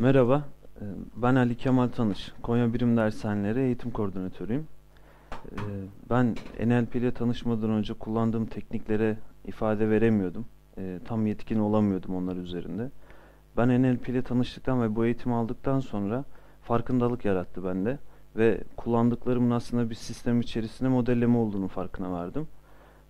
Merhaba, e, ben Ali Kemal Tanış. Konya Birim Dershaneleri Eğitim Koordinatörüyüm. E, Ben NLP ile tanışmadan önce kullandığım tekniklere ifade veremiyordum. E, Tam yetkin olamıyordum onlar üzerinde. Ben NLP ile tanıştıktan ve bu eğitimi aldıktan sonra farkındalık yarattı bende. Ve kullandıklarımın aslında bir sistem içerisinde modelleme olduğunu farkına vardım.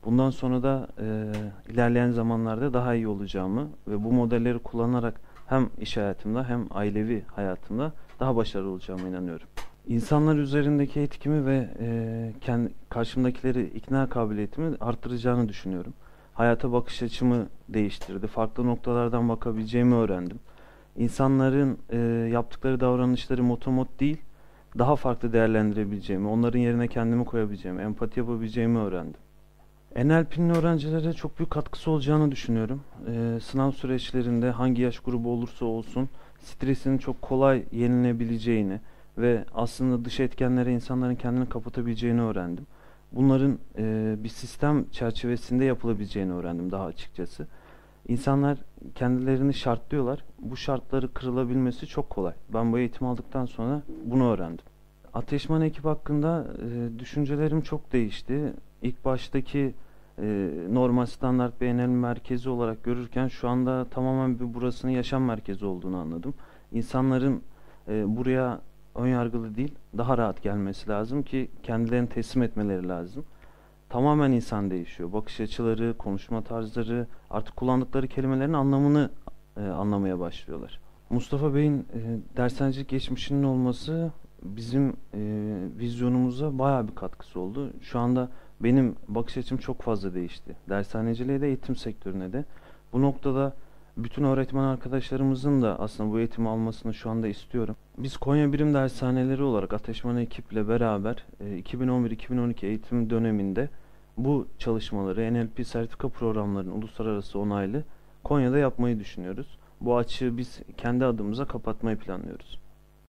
Bundan sonra da e, ilerleyen zamanlarda daha iyi olacağımı ve bu modelleri kullanarak hem iş hayatımda hem ailevi hayatımda daha başarılı olacağıma inanıyorum. İnsanlar üzerindeki etkimi ve e, kendi, karşımdakileri ikna kabiliyetimi arttıracağını düşünüyorum. Hayata bakış açımı değiştirdi. Farklı noktalardan bakabileceğimi öğrendim. İnsanların e, yaptıkları davranışları motomot değil, daha farklı değerlendirebileceğimi, onların yerine kendimi koyabileceğimi, empati yapabileceğimi öğrendim. NLP'nin öğrencilere çok büyük katkısı olacağını düşünüyorum. Ee, sınav süreçlerinde hangi yaş grubu olursa olsun stresinin çok kolay yenilebileceğini ve aslında dış etkenlere insanların kendini kapatabileceğini öğrendim. Bunların e, bir sistem çerçevesinde yapılabileceğini öğrendim daha açıkçası. İnsanlar kendilerini şartlıyorlar. Bu şartları kırılabilmesi çok kolay. Ben bu eğitimi aldıktan sonra bunu öğrendim. Ateşman ekip hakkında e, düşüncelerim çok değişti. İlk baştaki e, normal standart bir merkezi olarak görürken şu anda tamamen bir burasının yaşam merkezi olduğunu anladım. İnsanların e, buraya önyargılı değil, daha rahat gelmesi lazım ki kendilerini teslim etmeleri lazım. Tamamen insan değişiyor. Bakış açıları, konuşma tarzları, artık kullandıkları kelimelerin anlamını e, anlamaya başlıyorlar. Mustafa Bey'in e, dershanecilik geçmişinin olması bizim e, vizyonumuza bayağı bir katkısı oldu. Şu anda benim bakış açım çok fazla değişti. Dershaneciliğe de eğitim sektörüne de. Bu noktada bütün öğretmen arkadaşlarımızın da aslında bu eğitimi almasını şu anda istiyorum. Biz Konya Birim Dershaneleri olarak Ateşman ekiple beraber e, 2011-2012 eğitim döneminde bu çalışmaları NLP sertifika programlarının uluslararası onaylı Konya'da yapmayı düşünüyoruz. Bu açığı biz kendi adımıza kapatmayı planlıyoruz.